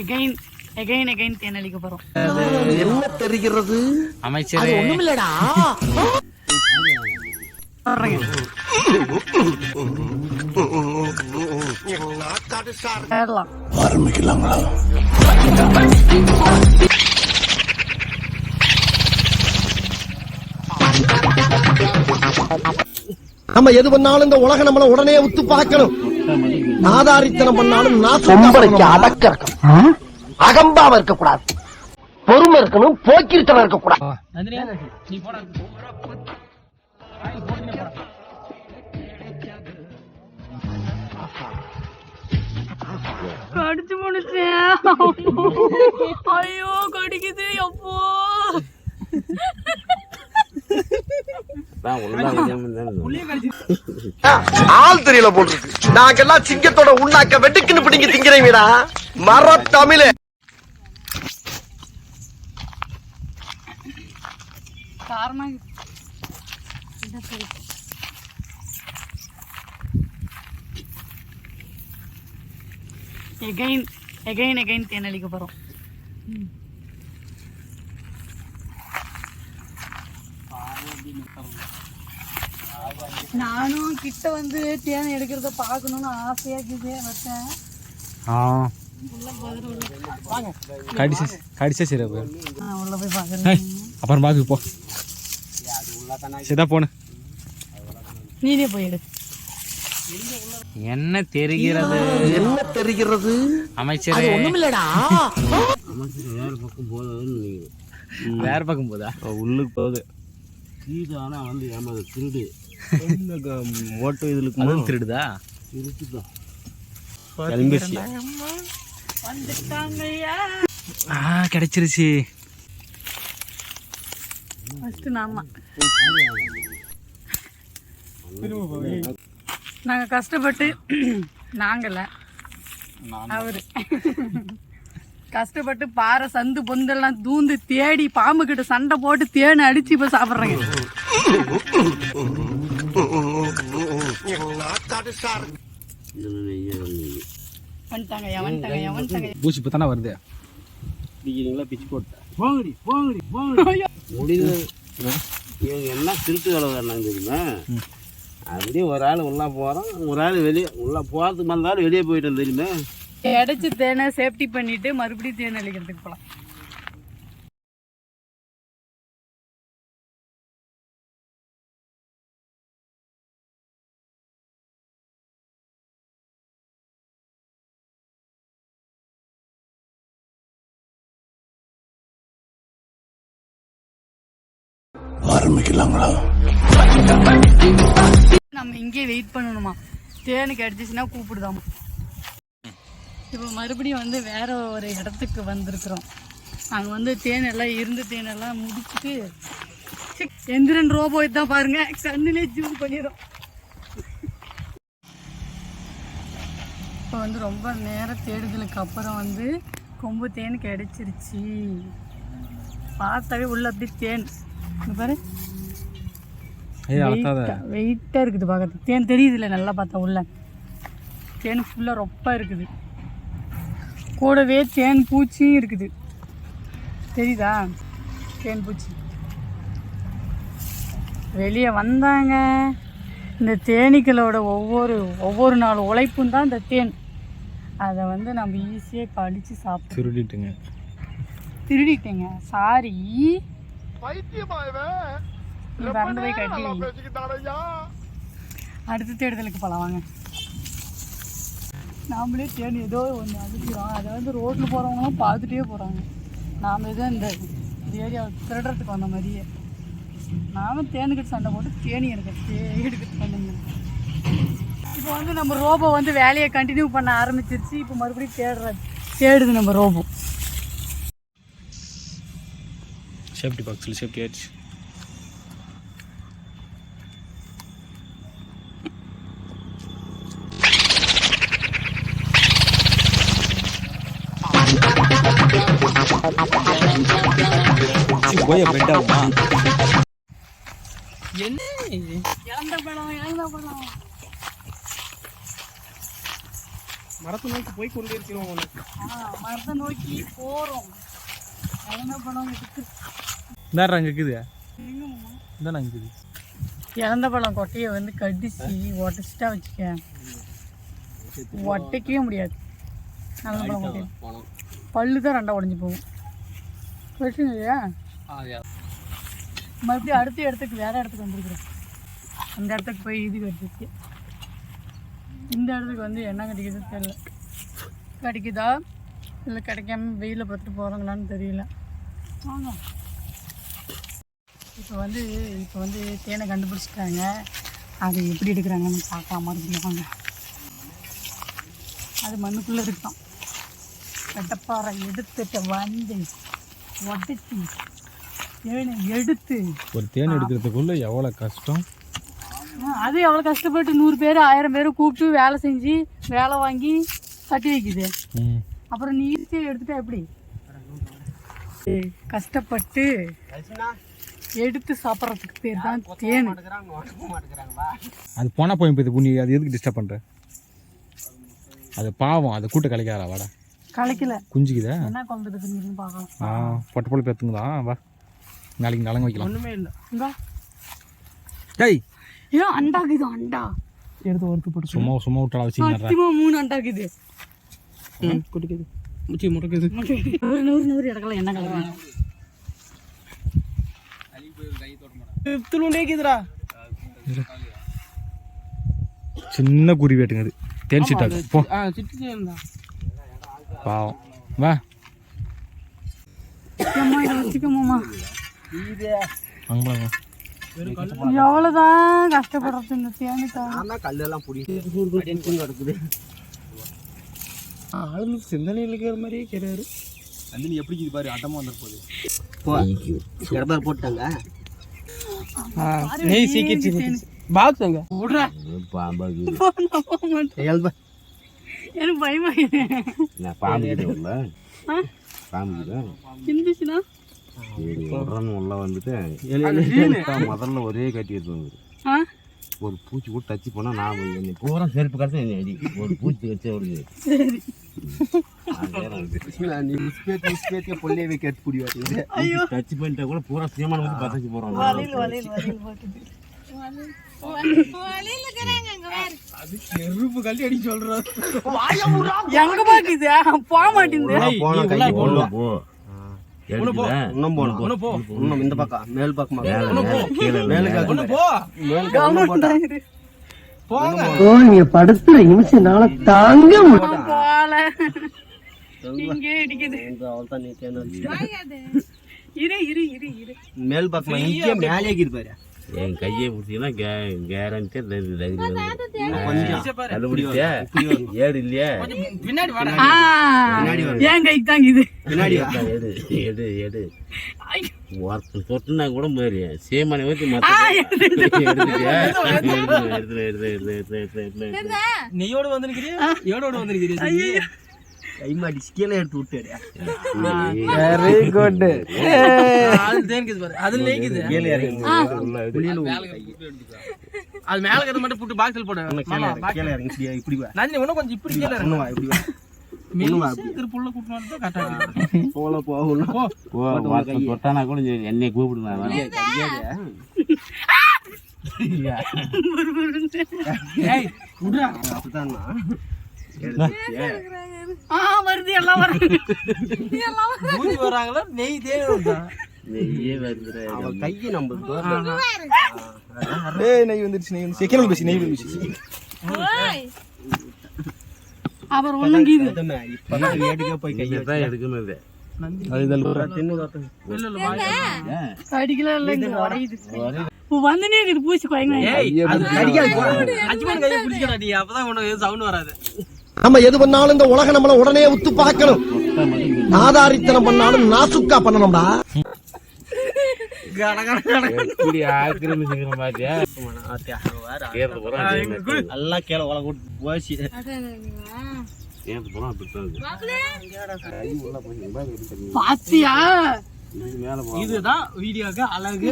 Again again again தேனளிக்க போறோம். என்ன தெரிகிறது? அமைச்சரே. ஒண்ணுமில்லடா. ஏறலாம் ஆரம்பிக்கலாங்களா? நம்ம எது பண்ணாலும் இந்த உலகம் நம்மள உடனே உத்து பார்க்கணும் நாதாரித்தனம் பண்ணாலும் நாசம்பரைக்கு அடக்க இருக்கணும் அகம்பாவ இருக்க கூடாது பொறுமை இருக்கணும் போக்கிரித்தனம் இருக்க கூடாது கடிச்சு முடிச்சேன் ஐயோ கடிக்குது எப்போ? ஆள் தெரியல போட்டுருக்கு. நாங்கெல்லாம் சிங்கத்தோட உண்ணாக்க வெட்டுக்குன்னு பிடிங்க திங்கிறீங்கடா. மர தமிழே காரணம் எகைன் எகைன் எகைன் தேனளிக்க போறோம். நானும் கிட்ட வந்து தேன் எடுக்கிறத பார்க்கணும்னு ஆசையா இருக்குது வச்சேன். ஆ. கடிச்சு கடிச்சா சரி அப்போ நான் உள்ள போய் பார்க்கறேன். அப்புறம் பாக்கு போ. சரிதான் போன. நீனே போய் எடு. என்ன தெரிகிறது? என்ன தெரிகிறது? அமைச்சரே. ஒண்ணுமில்லடா. வேற பக்கம் போதா? உள்ளுக்கு போகுது. கீது ஆனால் வந்து ஏமாது திருடு. ஓட்டு இதுக்கு அதுவும் திருடுதா? திருட்டுதான் கிளம்பிடுச்சு ஆ கிடைச்சிருச்சு. நாங்க கஷ்டப்பட்டு நாங்கல்ல அவரு. கஷ்டப்பட்டு பாறை சந்து பொந்தெல்லாம் தூந்து தேடி பாம்பு கிட்ட சண்டை போட்டு தேனை அடிச்சு இப்ப சாப்பிடுறேங்க பூச்சி இப்போ தானே வருது? பிடிக்கிறீங்களா பிச்சு போட்டேன் போங்கடி போங்கடி போங்கடி. முடியல இவங்க என்ன திருட்டு வர்றாங்க தெரியுமா? அப்படியே ஒரு ஆள் உள்ளே போகிறோம் ஒரு ஆள் வெளியே உள்ளே போகிறதுக்கு வந்தாலும் வெளியே போயிட்டோம் தெரியுமா? அடைச்சு தேனை சேஃப்டி பண்ணிட்டு மறுபடியும் தேன் அழிக்கிறதுக்கு ஆரம்பிக்கலாங்களா நம்ம இங்கே வெயிட் பண்ணணுமா? தேனுக்கு அடிச்சிச்சுன்னா கூப்பிடுதாமா? இப்போ மறுபடியும் வந்து வேற ஒரு இடத்துக்கு வந்திருக்கிறோம். அங்கே வந்து தேன் எல்லாம் இருந்த தேனெல்லாம் முடிச்சுட்டு சி, எந்திரன் ரோபோ தான் பாருங்க. கண்ணுலே ஜூம் பண்ணிடும் இப்போ வந்து ரொம்ப நேர தேடுதலுக்கு அப்புறம் வந்து கொம்பு தேன் கிடைச்சிருச்சு. பார்த்தாவே உள்ள அப்படி தேன். பாரு. வெயிட்டாக இருக்குது பார்க்கறதுக்கு. தேன் தெரியுதுல்ல நல்லா பார்த்தா உள்ள. தேன் ஃபுல்லாக ரொப்பா இருக்குது. கூடவே தேன் பூச்சியும் இருக்குது. தெரியுதா? தேன் பூச்சி. வெளியே வந்தாங்க. இந்த தேனீக்களோட ஒவ்வொரு ஒவ்வொரு நாள் உழைப்பும் தான் இந்த தேன். அதை வந்து நம்ம ஈஸியாக அடித்து சாப்பிட்டு திருடிட்டுங்க. திருடிட்டேங்க. சாரி பறந்து போய் கட்டி. அடுத்த தேடுதலுக்கு போகலாம் வாங்க. நாமளே தேன் ஏதோ ஒன்று அடிக்கிறோம். அதை வந்து ரோட்டில் போகிறவங்களாம் பார்த்துட்டே போகிறாங்க நாம் ஏதோ இந்த ஏரியாவை திருடுறதுக்கு வந்த மாதிரியே. நானும் தேனுக்கிட்டு சண்டை போட்டு தேனி எனக்கு தேடுக்கிட்டு பண்ணுங்க இப்போ வந்து நம்ம ரோபோ வந்து வேலையை கண்டினியூ பண்ண ஆரம்பிச்சிருச்சு. இப்போ மறுபடியும் தேடுற தேடுது நம்ம ரோபோ. சேஃப்டி பாக்ஸில் சேஃப்டி ஆயிடுச்சு. போய் பெட் ஆகுமா என்ன? இழந்த பழம் இழந்த பழம். மரத்தை நோக்கி போய் கொண்டு இருக்கிறோம் மரத்தை நோக்கி போகிறோம் என்ன பழம் அங்கே இருக்குது. இருக்குது. பழம் கொட்டையை வந்து கடிச்சு உடச்சிட்டா வச்சுக்க. ஒட்டைக்கவே முடியாது. நல்ல பழம் கொட்டையை. பல்லு தான் ரெண்டா உடஞ்சி போகும். வச்சுங்க இல்லையா? மறுபடியும் அடுத்த இடத்துக்கு வேற இடத்துக்கு வந்துருக்குறோம். அந்த இடத்துக்கு போய் இது கட்டிச்சு. இந்த இடத்துக்கு வந்து என்ன கிடைக்குதுன்னு தெரியல. கிடைக்குதா? இல்லை கிடைக்காம வெயிலில் பார்த்துட்டு போகிறாங்களான்னு தெரியல. வாங்க. இப்போ வந்து இப்போ வந்து தேனை கண்டுபிடிச்சிட்டாங்க. அது எப்படி எடுக்கிறாங்கன்னு பார்க்காம இருந்துவாங்க அது மண்ணுக்குள்ளே இருக்கான் கட்டப்பாறை எடுத்துட்டு வந்து உடச்சி தேனை எடுத்து. ஒரு தேன் எடுக்கிறதுக்குள்ள எவ்வளோ கஷ்டம்? அது எவ்வளோ கஷ்டப்பட்டு நூறு பேர் ஆயிரம் பேர் கூப்பிட்டு வேலை செஞ்சு வேலை வாங்கி கட்டி வைக்குது. அப்புறம் நீ ஈஸியாக எடுத்துட்டா எப்படி? கஷ்டப்பட்டு எடுத்து சாப்பிட்றதுக்கு பேர் தான் தேன். அது போனால் போய் போய் புண்ணி அது எதுக்கு டிஸ்டர்ப் பண்ணுற அது பாவம் அது கூட்ட கலைக்காரா வாடா. கலைக்கல. குஞ்சுக்குதா? என்ன பார்க்கலாம். ஆ பொட்டை பொழு பேத்துங்குதா வா. நாளைக்கு நலங்கு வைக்கலாம். ஒன்றுமே இல்லை. இந்தா. டேய். ஏன் அண்டாக்கு இது அண்டா? எடுத்து ஒருத்து போட்டு சும்மா சும்மா விட்டால வச்சுக்கிறா சத்தியமா மூணு அண்டா இருக்குது குட்டிக்குது முச்சி முடக்குது நூறு நூறு நூறு இடக்கலாம் என்ன கலர் துளுண்டேக்குதுடா. சின்ன குருவி வெட்டுங்க அது தேன் சிட்டாக்கு. போ. பாவம். வா. அம்மா இதை வச்சுக்கோமாம்மா எவ்வளோதான் கஷ்டப்படுறது இந்த தேனுக்கா நான் கல்லெல்லாம் பிடிச்சி கிடக்குது. ஆளு சிந்தனையில் இருக்கிற மாதிரியே கிடையாது நந்தினி எப்படி இது பாரு அட்டமா வந்துட போகுது. கிடப்பார் போட்டாங்க நெய் சீக்கிரம் பாக்ஸ் அங்க விட்றா பாம்பாக்கு எனக்கு பயமா நான் பாம்பு கிட்ட பாம்பு கிட்ட. இருந்துச்சுன்னா சரி உடனே உள்ள வந்துட்டு முதல்ல ஒரே கட்டி எடுத்து வந்து ஆ? ஒரு பூச்சி கூட டச்சு பண்ணா நான் என்னை பூரா செருப்பு கடிச்சு என்னை அடி. ஒரு பூச்சி கடிச்சு ஐயோ. டச் பண்ணிட்டா கூட பூரா சீமான வந்து பத்தச்சு போறோம் நெருப்பு கல்வி அடி சொல்றாரு எங்க பாக்குது? போக மாட்டேங்குது. இந்த பக்கம். மேல் பக்கம். கீழே மேல. போ. கவர்மெண்ட் போங்க. ஓ நீங்க படுத்துற நிமிஷம்னால தாங்க மேல் பக்கம். இங்கே மேலே இருப்பாரு என் கையை பிடிச்சிங்கன்னா கேரண்டியா கண்டுபிடிச்சியா ஏடு இல்லையா பின்னாடி வாடா ஆ என் கைக்கு தாங்க இது பின்னாடி எடு எடு எடு ஒருத்தன் தொட்டுனா கூட மாதிரி சேமனை ஊற்றி நெய்யோடு வந்திருக்கிறியா ஏடோடு வந்திருக்கிறியா கை மாட்டி கீழே எடுத்து வெரி குட் அது தேன்குது பாரு. அது நெய்க்குது கீழே இறங்கி அது மேல இருக்கிறத மட்டும் புட்டு பாக்ஸ்ல போடு. கீழே இறங்கி இப்படி நந்தினி இன்னும் கொஞ்சம் இப்படி கீழ வா இப்படி என்னை கூப்பிடுங்க ஏய் விடுறா அப்படித்தானா ஆ வருது எல்லாம் வருது வருது. வராங்களா? நெய் வருதா? நெய்யே வருதுற அவன் கையை நம்ம ஏய் நெய் வந்துருச்சு நெய் வந்து செகண்ட் பேசி நெய் வந்துருச்சு. அப்புறம் ஒண்ணுங்கிது இப்பதான் வேடிக்கை போய் கையை தான் இதல் கடிக்கல இல்ல இங்க உடையுது. வந்துனே இருக்குது பூச்சி அப்பதான் உனக்கு சவுண்ட் வராது. நம்ம எது பண்ணாலும் இந்த உலகம் நம்மள உடனே உத்து பார்க்கணும். நாதாரித்தனம் பண்ணாலும் நாசுக்கா பண்ணணும்டா. உலக இதுதான் வீடியோக்கு அழகு.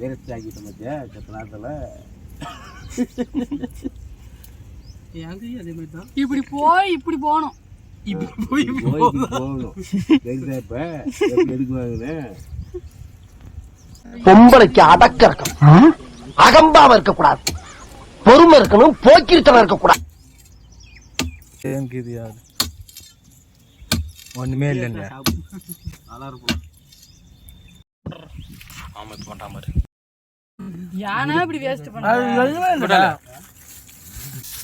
வேஸ்ட் ஆக்கிட்ட மத்தியா செத்த நேரத்துல இப்படி போய் இப்படி போகணும். கோயிலுக்கு போகணும். தெரியுதா இப்ப? பொம்பளைக்கு அடக்க இருக்கணும். அகம்பாவ இருக்க கூடாது பொறுமை இருக்கணும் போக்கிருத்தனம் இருக்க கூடாது எனக்கு இது யாரு ஒன்றுமே இல்லைங்க இது மாதிரி. யானை இப்படி வேஸ்ட் பண்ண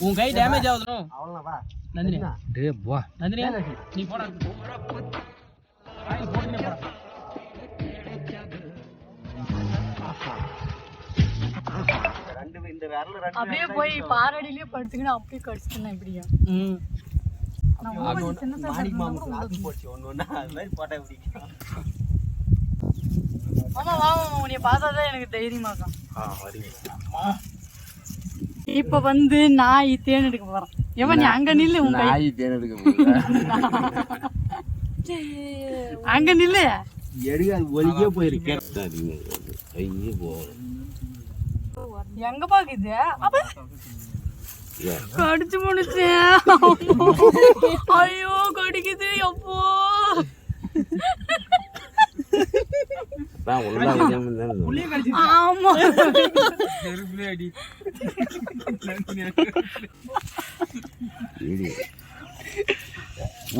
உன் கை டேமேஜ் ஆகுதுனோ நந்தினி. டே பா நந்தினி நீ போடா. அப்படியே போய் பாரடியிலேயே படுத்துக்கின்னு அப்படியே கடிச்சுக்கணும் இப்படியா. நான் ரொம்ப சின்ன size ஆமா வா மாமா, உன்னைய பார்த்தாதான் எனக்கு தைரியமா இருக்கும். ஆ வரீங்க. இப்ப வந்து நாய் தேன் எடுக்க போறேன் எவன் நீ அங்க நில்லு உன் கை. நாய் தேன் எடுக்க போகுதா? அங்க நில்லு. எடுக்க ஒலிக்கே போயிருக்கேன் போகணும் எங்க பாக்குது அப்ப? கடிச்சு முடிச்சேன் ஐயோ கடிக்குது எப்போ? வைக்காம இருந்தாலும் ஆமா.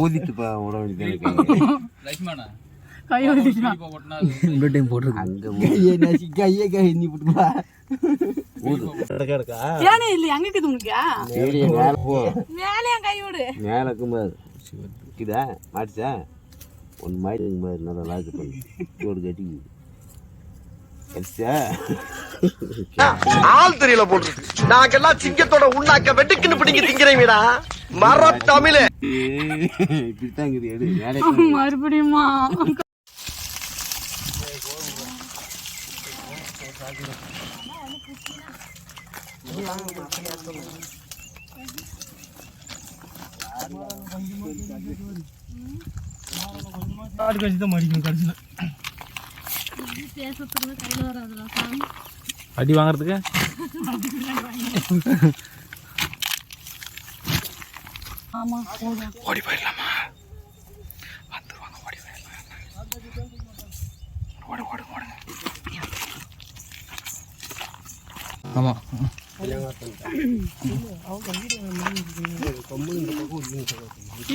ஊதிட்டு பா விட வேண்டியது கை அங்க கையே கை நீ விட்டுப்பா ஊது. ஏனே இல்ல எங்க இருக்குது உனக்கு? சரி மேல போ. மேலே கை விடு. மேல இருக்கும்போது இதா மாட்டுச்சா? மாடி இருக்கும்போது நல்லா லாக்கு பண்ணி. ஒரு கட்டி ஆள் தெரியல போட்டு நாங்கெல்லாம் சிங்கத்தோட உண்ணாக்க வெட்டுக்குன்னு பிடிங்க திங்கிறீங்கடா மர தமிழே. மறுபடியுமா? ஆடு மடிக்கணும் கடைசியில் அடி வாங்குறதுக்கு? ஆமா போதும். ஓடி போயிடலாமா? வந்துருவாங்க ஓடி போயிடலாம்? ஓடு ஓடு ஓடுங்க. ஆமாம்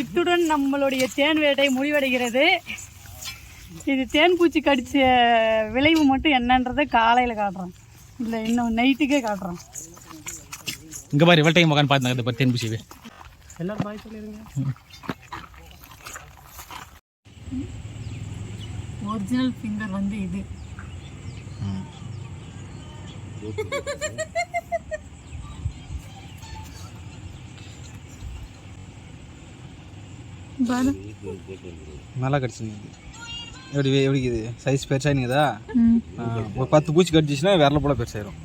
இத்துடன் நம்மளுடைய தேன் வேட்டை முடிவடைகிறது. இது தேன் பூச்சி கடிச்ச விளைவு மட்டும் என்னன்றதை காலையில் காட்டுறோம். இல்லை இன்னும் நைட்டுக்கே காட்டுறோம். இங்கே பாரு டைம் உட்காந்து பார்த்தாங்க இந்த தென் எல்லாரும் பாய் சொல்லிருங்க. ஒரிஜினல் ஃபிங்கர் வந்து இது. பாரு. நல்லா கடிச்சுங்க எப்படி எப்படி இது சைஸ் பெருசாகினுதா ம். ஒரு பத்து பூச்சி கடிச்சிச்சுன்னா விரல போல பெருசாயிரும்.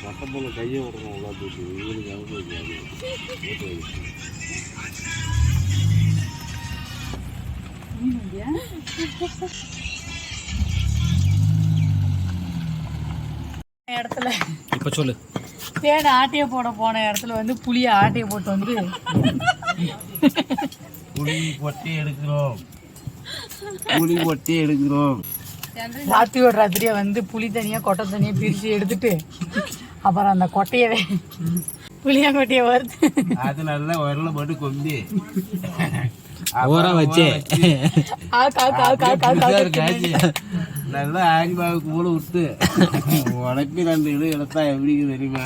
சட்டை போல கையை அவ்வளோ இடத்துல. இப்போ சொல்லு. தேனை ஆட்டையை போட போன இடத்துல வந்து புளியை ஆட்டையை போட்டு வந்து புளி பொட்டி எடுக்கிறோம். புளி பொட்டி எடுக்கிறோம். ராத்திரியோட ராத்திரியா வந்து புளி தனியா கொட்டை தனியா பிரிச்சு எடுத்துட்டு அப்புறம் அந்த கொட்டையவே புளியாங்கொட்டையை வறுத்து. அது நல்லா வரல மட்டும் கொம்பி. ஓரா வச்சே. நல்ல கா, கூட விட்டு உனக்கு ரெண்டு இடம் எடுத்தா எப்படி தெரியுமா?